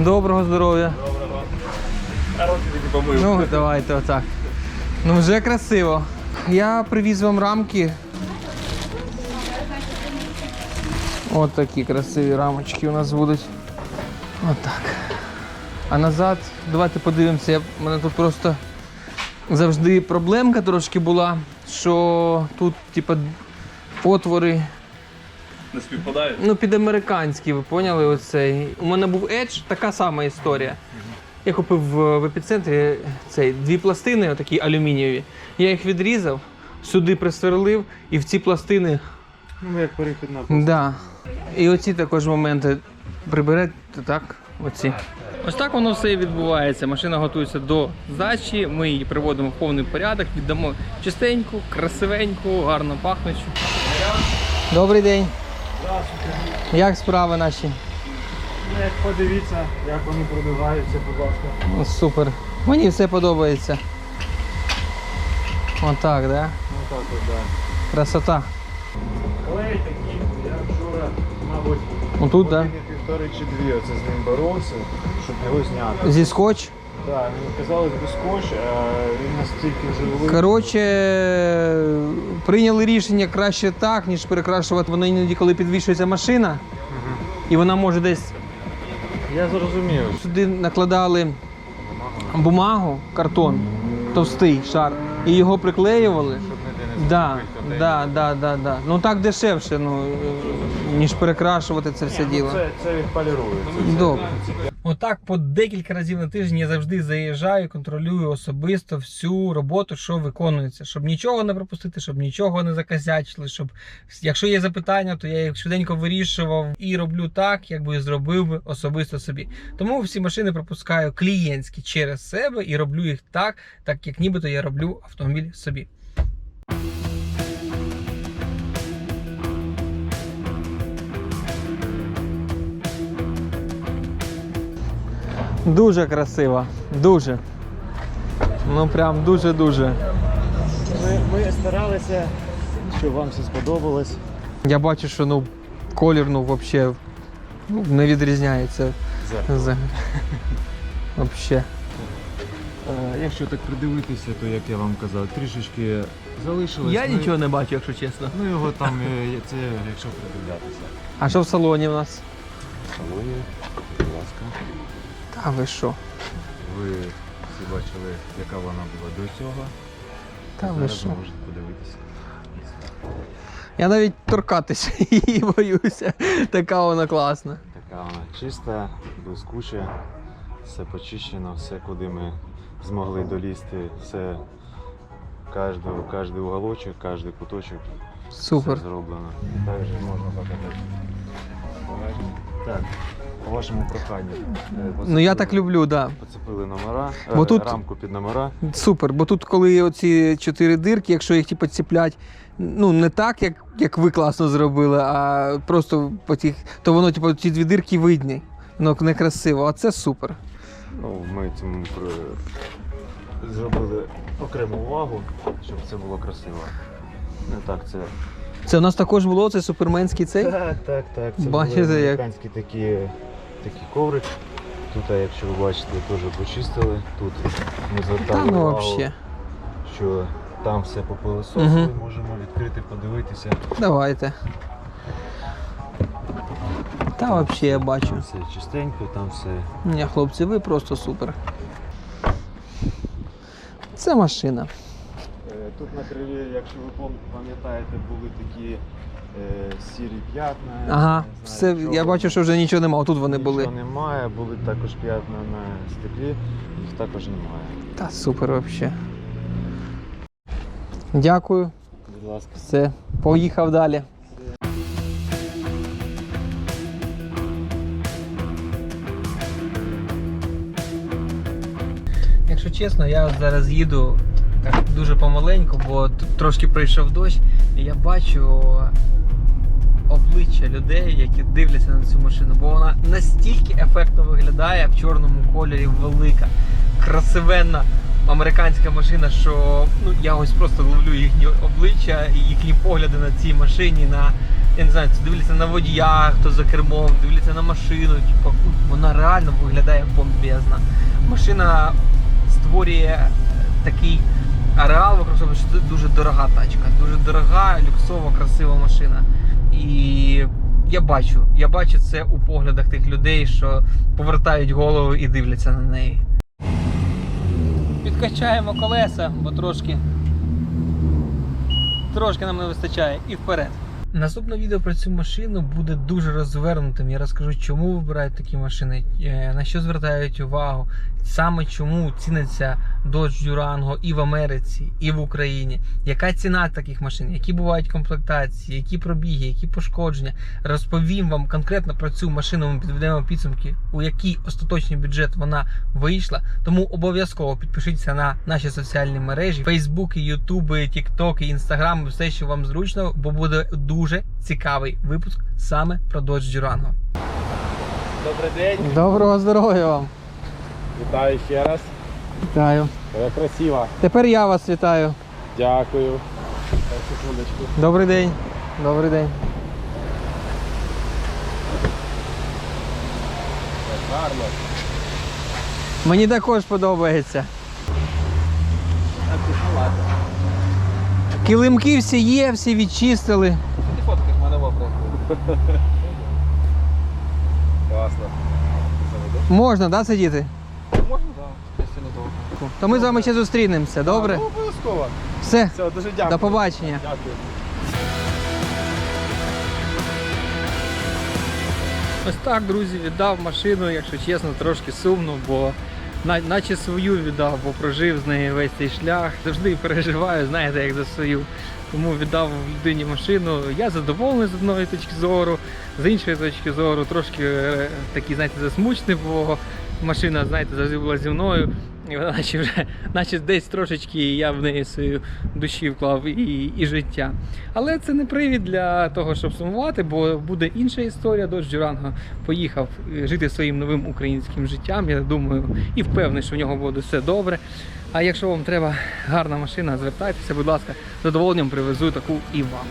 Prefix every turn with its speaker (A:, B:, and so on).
A: Доброго здоров'я.
B: А руки помив.
A: Ну, давайте отак. Ну, вже красиво. Я привіз вам рамки. От такі красиві рамочки у нас будуть. Отак. А назад, давайте подивимося. У мене тут просто завжди проблемка трошки була, що тут, типа, отвори
B: Не співпадає?
A: Ну, під американський, ви поняли оцей. У мене був Edge, така сама історія. Я купив в, в епіцентрі цей, дві пластини, такі алюмінієві. Я їх відрізав, сюди присверлив, і в ці пластини.
B: Ну, як перехідна.
A: Да. І оці також моменти приберете так. Оці. Ось так воно все і відбувається. Машина готується до здачі, ми її приводимо в повний порядок, віддамо чистеньку, красивеньку, гарно пахнучу. Добрий день. Як справи наші?
B: Ну, Як подивіться, як вони продвигаються, будь ласка.
A: Ну, Супер. Мені все подобається. Отак, да?
B: Ну так от, так.
A: Красота.
B: Клей такий, я вчора, мабуть,
A: Ну тут, да?
B: години півтори чи дві оце з ним боровся, щоб його зняти.
A: Зі скотч.
B: Так, ну, казалось би скотч, а він настільки вже.
A: Коротше, прийняли рішення краще так, ніж перекрашувати. Воно іноді, коли підвішується машина, і вона може десь
B: Я зрозумів.
A: сюди накладали бумагу, картон, товстий шар, і його приклеювали.
B: Щоб не
A: Да, да, да, да, да. Ну так дешевше, ну, ніж перекрашувати це все діло.
B: ну, Це, це відполірується.
A: Добре. Отак по декілька разів на тиждень я завжди заїжджаю, контролюю особисто всю роботу, що виконується, щоб нічого не пропустити, щоб нічого не заказячили, щоб якщо є запитання, то я їх швиденько вирішував і роблю так, як би зробив би особисто собі. Тому всі машини пропускаю клієнтські через себе і роблю їх так, так як нібито я роблю автомобіль собі. Дуже красиво, дуже. Ну прям дуже-дуже.
B: Ми, ми старалися, щоб вам все сподобалось.
A: Я бачу, що ну колір ну взагалі ну, не відрізняється.
B: Е, Якщо так придивитися, то як я вам казав, трішечки залишилось.
A: Я
B: Ну,
A: нічого не бачу, якщо чесно.
B: Ну його там, е, це якщо придивлятися.
A: А що в салоні у нас?
B: В салоні, будь ласка.
A: Та ви що?
B: Ви всі бачили, яка вона була до цього.
A: Та ви
B: Зараз
A: що?
B: можете подивитися.
A: Я навіть торкатися її боюся. Така вона класна.
B: Така вона чиста, блискуча, все почищено, все, куди ми змогли долізти, все, кожен, кожен уголочок, кожен куточок
A: Супер.
B: все зроблено. Також можна показати. Так, по вашому проханню. е,
A: Ну я так люблю, да.
B: Поцепили номера,
A: Бо
B: е,
A: тут-
B: рамку під номера.
A: Супер, бо тут, коли оці чотири дирки, якщо їх типу, ціплять, ну не так, як, як ви класно зробили, а просто по тих, то воно, типу, ці дві дирки видні. Воно некрасиво, а це супер.
B: Ну, ми цьому зробили окрему увагу, щоб це було красиво. Не так, це
A: Це у нас також було, це суперменський цей.
B: Так, так, так. Це
A: Бачите,
B: були
A: як?
B: американські такі, такі коврик. Тут, якщо ви бачите, теж почистили. Тут ми звертали
A: ну
B: увагу,
A: взагалі.
B: що там все попилососили,
A: Мгм.
B: можемо відкрити, подивитися.
A: Давайте. Та взагалі я бачу.
B: Там все чистенько, там все.
A: Ні, хлопці, ви просто супер. Це машина.
B: Е, Тут на криві, якщо ви пам'ятаєте, були такі е, сірі п'ятна.
A: Ага,
B: не
A: все,
B: знаю,
A: я бачу, що вже нічого немає. Тут вони були.
B: Нічого немає, були також п'ятна на стеклі, їх також немає.
A: Та супер взагалі. Дякую.
B: Будь ласка.
A: Все, поїхав далі. Чесно, я зараз їду так дуже помаленьку, бо тут трошки пройшов дощ, і я бачу обличчя людей, які дивляться на цю машину, бо вона настільки ефектно виглядає в чорному кольорі, велика, красивенна американська машина, що ну, я ось просто ловлю їхні обличчя і їхні погляди на цій машині, на я не знаю, дивляться на водія, хто за кермом, дивляться на машину. Типу, вона реально виглядає бомбезна. Машина створює такий ареал себе, що це дуже дорога тачка, дуже дорога, люксова, красива машина. І я бачу, я бачу це у поглядах тих людей, що повертають голову і дивляться на неї. Підкачаємо колеса, бо трошки трошки нам не вистачає і вперед. Наступне відео про цю машину буде дуже розвернутим. Я розкажу, чому вибирають такі машини, е, на що звертають увагу, саме чому ціняться Dodge Durango і в Америці, і в Україні. Яка ціна таких машин, які бувають комплектації, які пробіги, які пошкодження. Розповім вам конкретно про цю машину. Ми підведемо підсумки, у який остаточний бюджет вона вийшла. Тому обов'язково підпишіться на наші соціальні мережі: Facebook, YouTube, TikTok, Instagram, все, що вам зручно, бо буде дуже цікавий випуск саме про Dodge Durango.
C: Добрий день,
A: Доброго здоров'я вам!
C: вітаю ще раз.
A: Вітаю.
C: Ви красива.
A: Тепер я вас вітаю.
C: Дякую. Секундочку.
A: Добрий день. Добрий день.
C: Гарно.
A: Мені також подобається. Килимки всі є, всі відчистили.
C: Ти фоткаєш мене в образу. Класно.
A: Можна, да, сидіти?
C: Можна, так. Якщо недовго.
A: То ми з вами ще зустрінемося, добре?
C: Ну, обов'язково.
A: Все,
C: Все, дуже дякую.
A: до побачення.
C: Дякую.
A: Ось так, друзі, віддав машину, якщо чесно, трошки сумно, бо наче свою віддав, бо прожив з нею весь цей шлях. Завжди переживаю, знаєте, як за свою. Тому віддав людині машину. Я задоволений з одної точки зору, з іншої точки зору, трошки е, такий, знаєте, засмучений, бо машина, знаєте, завжди була зі мною. І вона наче вже, наче десь трошечки я в неї свою душі вклав і, і життя. Але це не привід для того, щоб сумувати, бо буде інша історія. Додж Дюранго поїхав е, жити своїм новим українським життям. Я думаю і впевнений, що в нього буде все добре. А якщо вам треба гарна машина, звертайтеся, будь ласка, задоволенням привезу таку і вам.